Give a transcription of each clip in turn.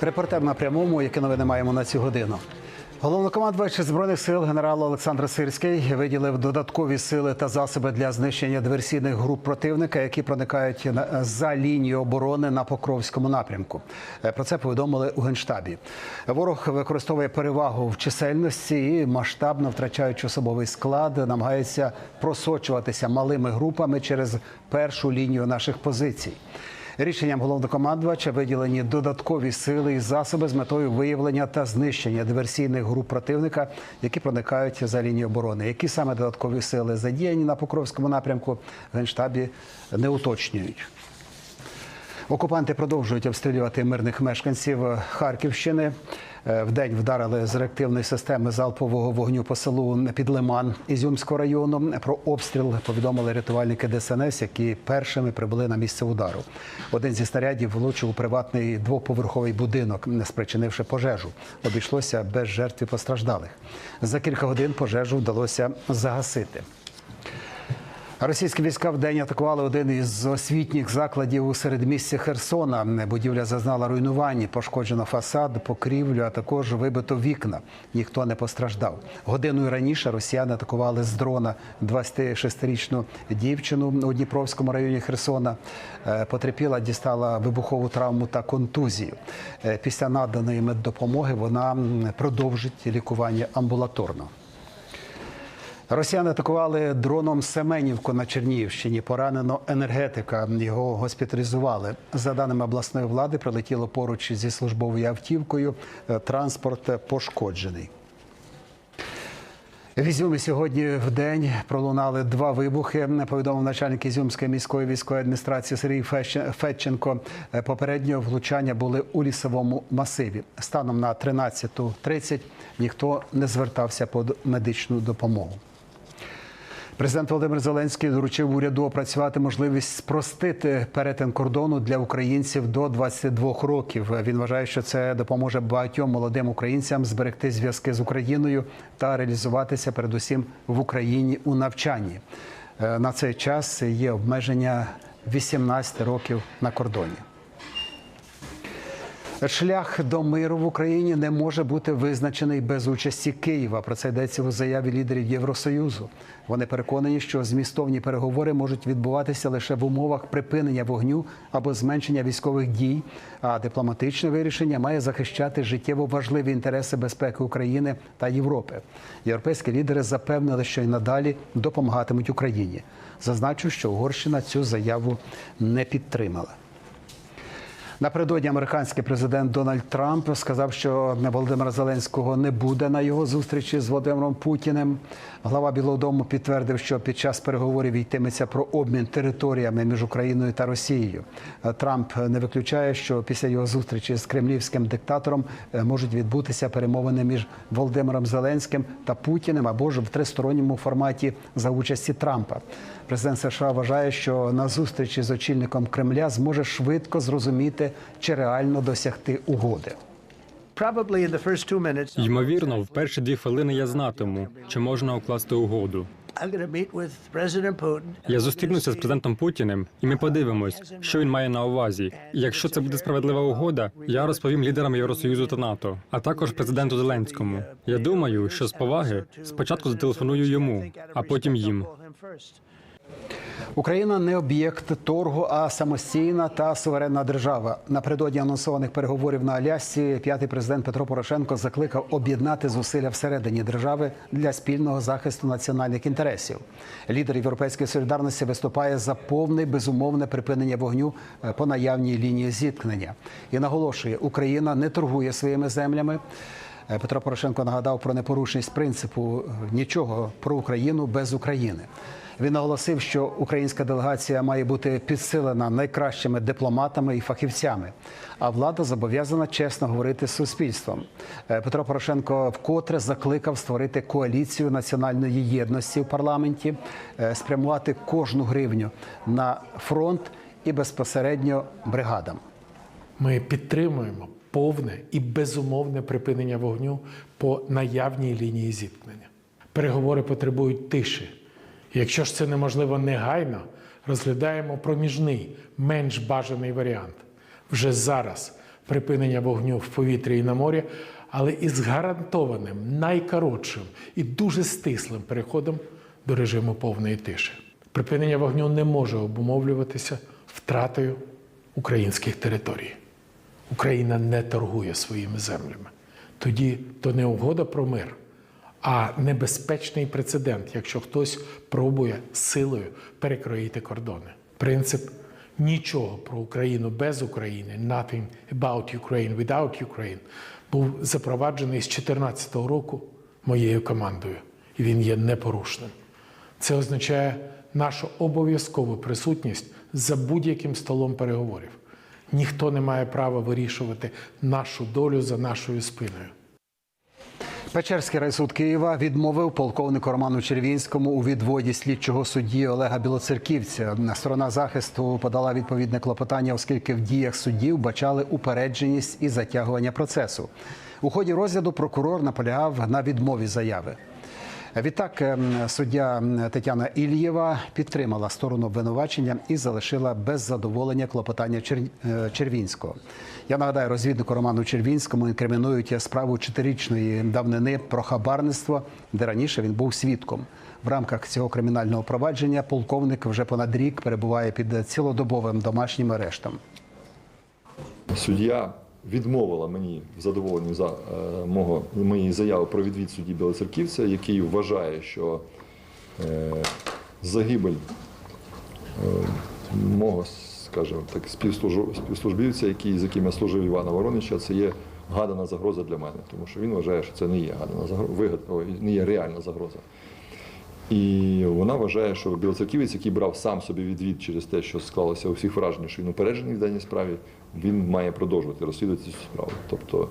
Репортер на прямому, які новини маємо на цю годину. Головнокомандувач збройних сил генерал Олександр Сирський виділив додаткові сили та засоби для знищення диверсійних груп противника, які проникають за лінію оборони на Покровському напрямку. Е, Про це повідомили у генштабі. Ворог використовує перевагу в чисельності і масштабно втрачаючи особовий склад, намагається просочуватися малими групами через першу лінію наших позицій. Рішенням головнокомандувача виділені додаткові сили і засоби з метою виявлення та знищення диверсійних груп противника, які проникають за лінію оборони. Які саме додаткові сили задіяні на Покровському напрямку в генштабі не уточнюють. Окупанти продовжують обстрілювати мирних мешканців Харківщини. Е, Вдень вдарили з реактивної системи залпового вогню по селу Підлиман Ізюмського району. Про обстріл повідомили рятувальники ДСНС, які першими прибули на місце удару. Один зі снарядів влучив у приватний двоповерховий будинок, не спричинивши пожежу. Обійшлося без жертв і постраждалих. За кілька годин пожежу вдалося загасити. Російські війська вдень атакували один із освітніх закладів у середмісті Херсона. Будівля зазнала руйнувань, пошкоджено фасад, покрівлю, а також вибито вікна. Ніхто не постраждав. Годиною раніше росіяни атакували з дрона 26-річну дівчину у Дніпровському районі Херсона. Е, Потерпіла, дістала вибухову травму та контузію. Е, Після наданої меддопомоги вона продовжить лікування амбулаторно. Росіяни атакували дроном Семенівку на Чернігівщині. Поранено енергетика. Його госпіталізували. За даними обласної влади, прилетіло поруч зі службовою автівкою. Е, Транспорт пошкоджений. В Ізюмі сьогодні в день пролунали два вибухи. Повідомив начальник Ізюмської міської військової адміністрації Сергій Федченко. Е, Попередньо влучання були у лісовому масиві. Станом на 13.30 ніхто не звертався по медичну допомогу. Президент Володимир Зеленський доручив уряду опрацювати можливість спростити перетин кордону для українців до 22 років. Він вважає, що це допоможе багатьом молодим українцям зберегти зв'язки з Україною та реалізуватися передусім в Україні у навчанні. Е, На цей час є обмеження 18 років на кордоні. Шлях до миру в Україні не може бути визначений без участі Києва. Про це йдеться у заяві лідерів Євросоюзу. Вони переконані, що змістовні переговори можуть відбуватися лише в умовах припинення вогню або зменшення військових дій. А дипломатичне вирішення має захищати життєво важливі інтереси безпеки України та Європи. Європейські лідери запевнили, що й надалі допомагатимуть Україні. Зазначу, що Угорщина цю заяву не підтримала. Напередодні американський президент Дональд Трамп сказав, що Володимира Зеленського не буде на його зустрічі з Володимиром Путіним. Глава Білого Дому підтвердив, що під час переговорів йтиметься про обмін територіями між Україною та Росією. Трамп не виключає, що після його зустрічі з кремлівським диктатором е, можуть відбутися перемовини між Володимиром Зеленським та Путіним або ж в тристоронньому форматі за участі Трампа. Президент США вважає, що на зустрічі з очільником Кремля зможе швидко зрозуміти, чи реально досягти угоди. Ймовірно, в перші дві хвилини я знатиму, чи можна укласти угоду. Я зустрінуся з президентом Путіним, і ми подивимось, що він має на увазі. І якщо це буде справедлива угода, я розповім лідерам Євросоюзу та НАТО, а також президенту Зеленському. Я думаю, що з поваги спочатку зателефоную йому, а потім їм. Україна не об'єкт торгу, а самостійна та суверенна держава. Напередодні анонсованих переговорів на Алясці п'ятий президент Петро Порошенко закликав об'єднати зусилля всередині держави для спільного захисту національних інтересів. Лідер європейської солідарності виступає за повне безумовне припинення вогню е, по наявній лінії зіткнення і наголошує, Україна не торгує своїми землями. Е, Петро Порошенко нагадав про непорушність принципу нічого про Україну без України. Він наголосив, що українська делегація має бути підсилена найкращими дипломатами і фахівцями. А влада зобов'язана чесно говорити з суспільством. Е, Петро Порошенко вкотре закликав створити коаліцію національної єдності в парламенті, е, спрямувати кожну гривню на фронт і безпосередньо бригадам. Ми підтримуємо повне і безумовне припинення вогню по наявній лінії зіткнення. Переговори потребують тиші. Якщо ж це неможливо негайно, розглядаємо проміжний, менш бажаний варіант. Вже зараз припинення вогню в повітрі і на морі, але із гарантованим найкоротшим і дуже стислим переходом до режиму повної тиші. Припинення вогню не може обумовлюватися втратою українських територій. Україна не торгує своїми землями. Тоді то не угода про мир, а небезпечний прецедент, якщо хтось пробує силою перекроїти кордони. Принцип нічого про Україну без України, nothing about Ukraine without Ukraine, був запроваджений з 2014 року моєю командою, і він є непорушним. Це означає нашу обов'язкову присутність за будь-яким столом переговорів. Ніхто не має права вирішувати нашу долю за нашою спиною. Печерський райсуд Києва відмовив полковнику Роману Червінському у відводі слідчого судді Олега Білоцерківця. Сторона захисту подала відповідне клопотання, оскільки в діях суддів бачали упередженість і затягування процесу. У ході розгляду прокурор наполягав на відмові заяви. Відтак ем, суддя Тетяна Ільєва підтримала сторону обвинувачення і залишила без задоволення клопотання е, Червінського. Я нагадаю, розвіднику Роману Червінському інкримінують справу чотирирічної давнини про хабарництво, де раніше він був свідком. В рамках цього кримінального провадження полковник вже понад рік перебуває під цілодобовим домашнім арештом. Суддя відмовила мені в задоволенні за е, мого моєї заяви про відвід судді Білоцерківця, який вважає, що е, загибель е, мого, скажімо так, співслужбівця, який, з яким я служив Івана Воронича, це є гадана загроза для мене, тому що він вважає, що це не є гадана загроза, не є реальна загроза. І вона вважає, що білоцерківець, який брав сам собі відвід через те, що склалося у всіх враження, що він упереджений в даній справі, він має продовжувати розслідувати цю справу. Тобто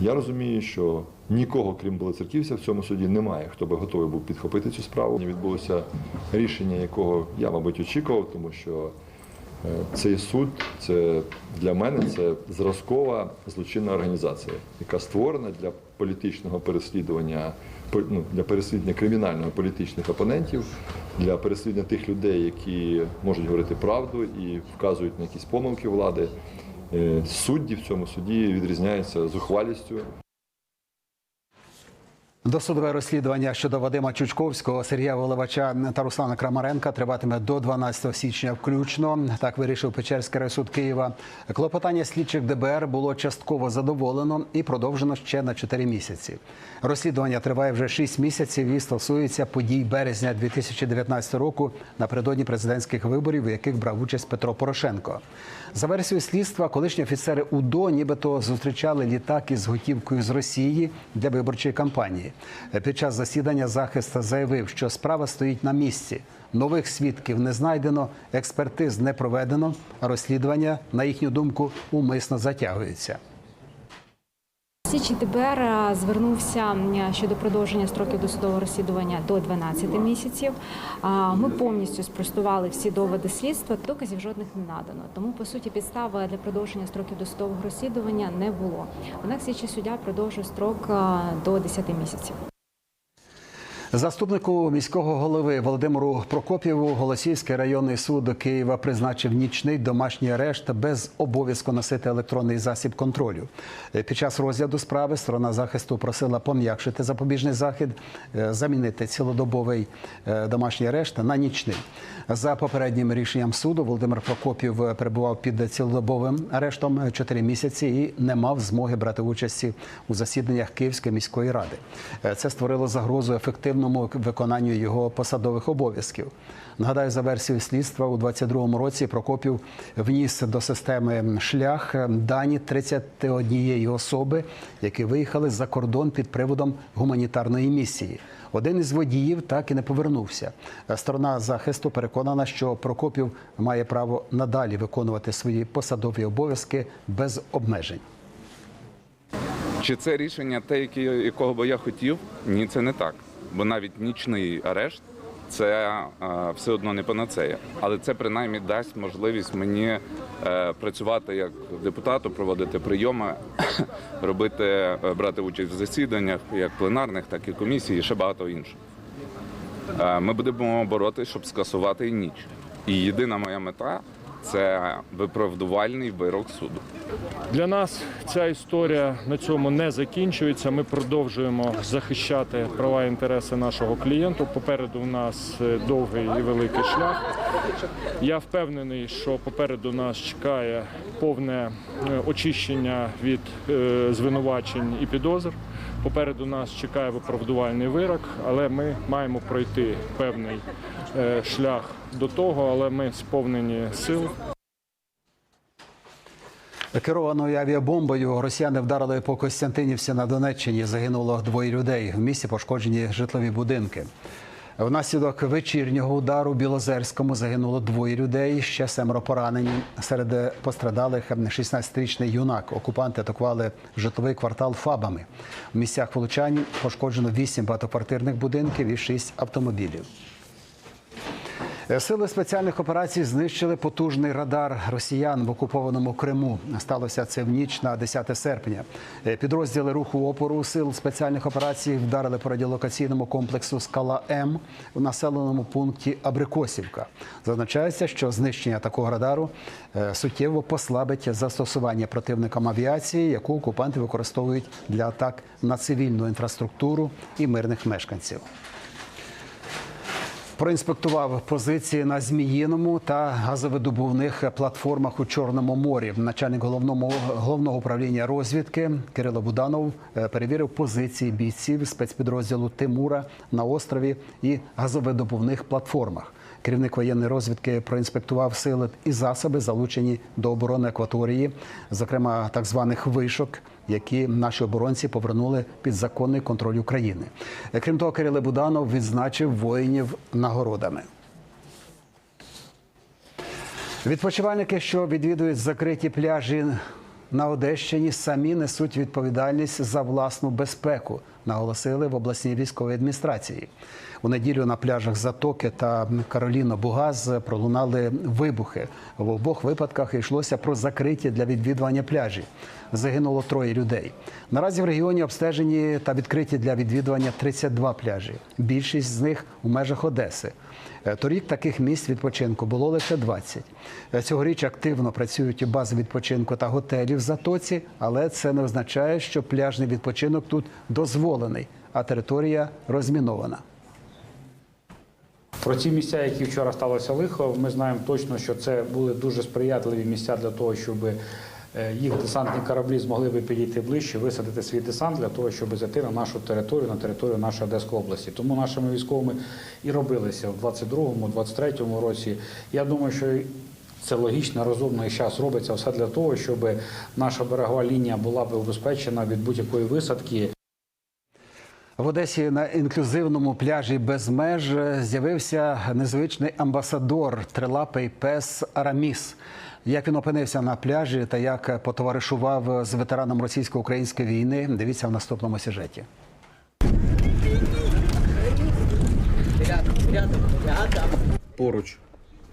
я розумію, що нікого, крім білоцерківця, в цьому суді немає, хто би готовий був підхопити цю справу. Відбулося рішення, якого я, мабуть, очікував, тому що цей суд це для мене це зразкова злочинна організація, яка створена для політичного переслідування ну, для переслідування кримінального політичних опонентів, для переслідування тих людей, які можуть говорити правду і вказують на якісь помилки влади. Е, Судді в цьому суді відрізняються зухвалістю. Досудове розслідування щодо Вадима Чучковського, Сергія Воливача та Руслана Крамаренка триватиме до 12 січня включно. Так вирішив Печерський райсуд Києва. Клопотання слідчих ДБР було частково задоволено і продовжено ще на 4 місяці. Розслідування триває вже 6 місяців і стосується подій березня 2019 року напередодні президентських виборів, у яких брав участь Петро Порошенко. За версією слідства, колишні офіцери УДО нібито зустрічали літак із готівкою з Росії для виборчої кампанії. Під час засідання захист заявив, що справа стоїть на місці. Нових свідків не знайдено, експертиз не проведено, а розслідування, на їхню думку, умисно затягується. Слідчий ДБР е, звернувся щодо продовження строків досудового розслідування до 12 місяців. Ми повністю спростували всі доводи слідства. Доказів жодних не надано. Тому по суті підстави для продовження строків досудового розслідування не було. Однак слідчий суддя продовжує строк е, до 10 місяців. Заступнику міського голови Володимиру Прокопєву Голосіївський районний суд Києва призначив нічний домашній арешт без обов'язку носити електронний засіб контролю. Під час розгляду справи сторона захисту просила пом'якшити запобіжний захід, е, замінити цілодобовий е, домашній арешт на нічний. За попереднім рішенням суду Володимир Прокопів перебував під цілодобовим арештом 4 місяці і не мав змоги брати участі у засіданнях Київської міської ради. Е, Це створило загрозу ефективному виконанню його посадових обов'язків. Нагадаю, за версією слідства у 22-му році Прокопів вніс до системи шлях дані 31 особи, які виїхали за кордон під приводом гуманітарної місії. Один із водіїв так і не повернувся. Сторона захисту переконана, що Прокопів має право надалі виконувати свої посадові обов'язки без обмежень. Чи це рішення те, якого би я хотів? Ні, це не так. Бо навіть нічний арешт це е, все одно не панацея. Але це принаймні дасть можливість мені е, працювати як депутату, проводити прийоми, робити, е, брати участь в засіданнях, як пленарних, так і комісій, і ще багато іншого. Ми будемо боротися, щоб скасувати ніч. І єдина моя мета це виправдувальний вирок суду. Для нас ця історія на цьому не закінчується. Ми продовжуємо захищати права і інтереси нашого клієнту. Попереду у нас е, довгий і великий шлях. Я впевнений, що попереду нас чекає повне е, очищення від е, звинувачень і підозр. Попереду нас чекає виправдувальний вирок, але ми маємо пройти певний шлях до того, але ми сповнені сил. Керованою авіабомбою росіяни вдарили по Костянтинівці на Донеччині. Загинуло двоє людей. В місті пошкоджені житлові будинки. Внаслідок вечірнього удару в Білозерському загинуло двоє людей. Ще семеро поранені. Серед пострадалих 16-річний юнак. Окупанти атакували житловий квартал фабами. В місцях влучань пошкоджено 8 багатоквартирних будинків і 6 автомобілів. Сили спеціальних операцій знищили потужний радар росіян в окупованому Криму. Сталося це в ніч на 10 серпня. Е, Підрозділи руху опору сил спеціальних операцій вдарили по радіолокаційному комплексу Скала М у населеному пункті Абрикосівка. Зазначається, що знищення такого радару е, суттєво послабить застосування противникам авіації, яку окупанти використовують для атак на цивільну інфраструктуру і мирних мешканців. Проінспектував позиції на Зміїному та газовидобувних платформах у Чорному морі. Начальник головного, головного управління розвідки Кирило Буданов е, перевірив позиції бійців спецпідрозділу Тимура на острові і газовидобувних платформах. Керівник воєнної розвідки проінспектував сили і засоби, залучені до оборони акваторії, зокрема так званих вишок, які наші оборонці повернули під законний контроль України. Е, Крім того, Кирило Буданов відзначив воїнів нагородами. Відпочивальники, що відвідують закриті пляжі на Одещині, самі несуть відповідальність за власну безпеку, наголосили в обласній військовій адміністрації. У неділю на пляжах Затоки та Кароліно Бугаз пролунали вибухи. В обох випадках йшлося про закриті для відвідування пляжі. Загинуло троє людей. Наразі в регіоні обстежені та відкриті для відвідування 32 пляжі. Більшість з них у межах Одеси. Е, Торік таких місць відпочинку було лише 20. Е, Цьогоріч активно працюють бази відпочинку та готелі в Затоці, але це не означає, що пляжний відпочинок тут дозволений, а територія розмінована. Про ці місця, які вчора сталося лихо, ми знаємо точно, що це були дуже сприятливі місця для того, щоб е, їх десантні кораблі змогли би підійти ближче, висадити свій десант для того, щоб зайти на нашу територію, на територію нашої Одеської області. Тому нашими військовими і робилися в 22-му, 23-му році. Я думаю, що це логічно, розумно і зараз робиться все для того, щоб наша берегова лінія була б убезпечена від будь-якої висадки. В Одесі на інклюзивному пляжі без меж з'явився незвичний амбасадор трилапий пес Араміс. Як він опинився на пляжі та як потоваришував з ветераном російсько-української війни, дивіться в наступному сюжеті. Поруч.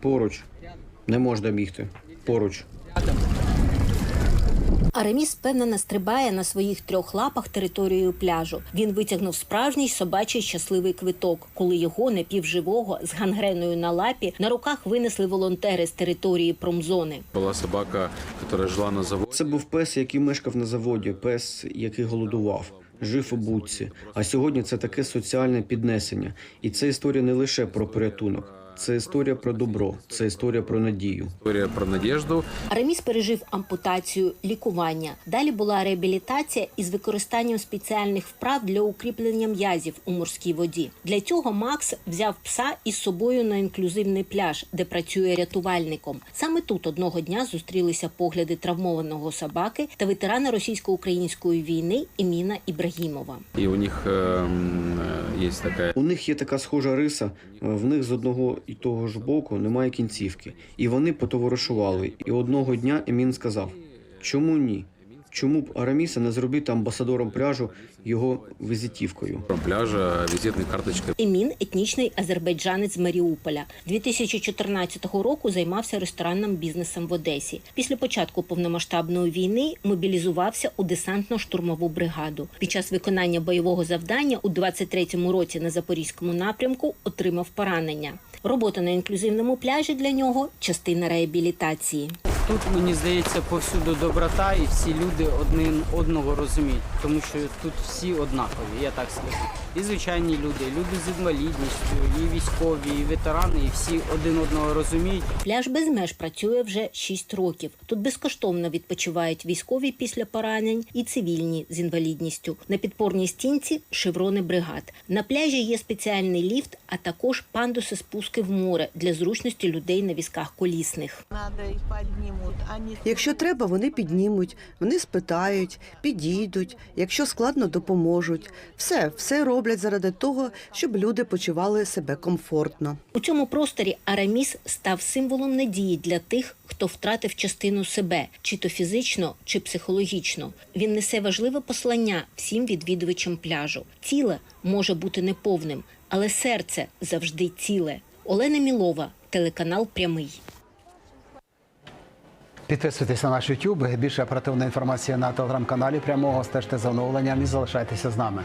Поруч. Не можна бігти. Поруч. Ареміс впевнено стрибає на своїх трьох лапах територією пляжу. Він витягнув справжній собачий щасливий квиток, коли його напівживого з гангреною на лапі на руках винесли волонтери з території промзони. Була собака, яка жила на заводі. Це був пес, який мешкав на заводі, пес, який голодував, жив у будці. А сьогодні це таке соціальне піднесення. І це історія не лише про порятунок, це історія про добро, це історія про надію. Історія про надіжду. Ареміс пережив ампутацію, лікування. Далі була реабілітація із використанням спеціальних вправ для укріплення м'язів у морській воді. Для цього Макс взяв пса із собою на інклюзивний пляж, де працює рятувальником. Саме тут одного дня зустрілися погляди травмованого собаки та ветерана російсько-української війни Еміна Ібрагімова. І у них ем, е, є така У них є така схожа риса. В них з одного і того ж боку немає кінцівки, і вони потоваришували. І одного дня Емін сказав: чому ні? Чому б Араміса не зробити амбасадором пляжу його візитівкою? пляжа, візитна карточка. Емін етнічний азербайджанець з Маріуполя. 2014 року займався ресторанним бізнесом в Одесі. Після початку повномасштабної війни мобілізувався у десантно-штурмову бригаду. Під час виконання бойового завдання у 23-му році на запорізькому напрямку отримав поранення. Робота на інклюзивному пляжі для нього частина реабілітації. Тут мені здається повсюду доброта, і всі люди один одного розуміють, тому що тут всі однакові, я так скажу. І звичайні люди, люди з інвалідністю, і військові, і ветерани, і всі один одного розуміють. Пляж без меж працює вже 6 років. Тут безкоштовно відпочивають військові після поранень і цивільні з інвалідністю. На підпорній стінці шеврони бригад. На пляжі є спеціальний ліфт, а також пандуси спуски в море для зручності людей на візках колісних. Якщо треба, вони піднімуть, вони спитають, підійдуть. Якщо складно, допоможуть. Все, все роблять заради того, щоб люди почували себе комфортно. У цьому просторі Араміс став символом надії для тих, хто втратив частину себе, чи то фізично, чи психологічно. Він несе важливе послання всім відвідувачам пляжу. Тіле може бути неповним, але серце завжди ціле. Олена Мілова, телеканал Прямий. Підписуйтесь на наш YouTube. Більше оперативної інформації на телеграм-каналі прямого. Стежте за оновленням і залишайтеся з нами.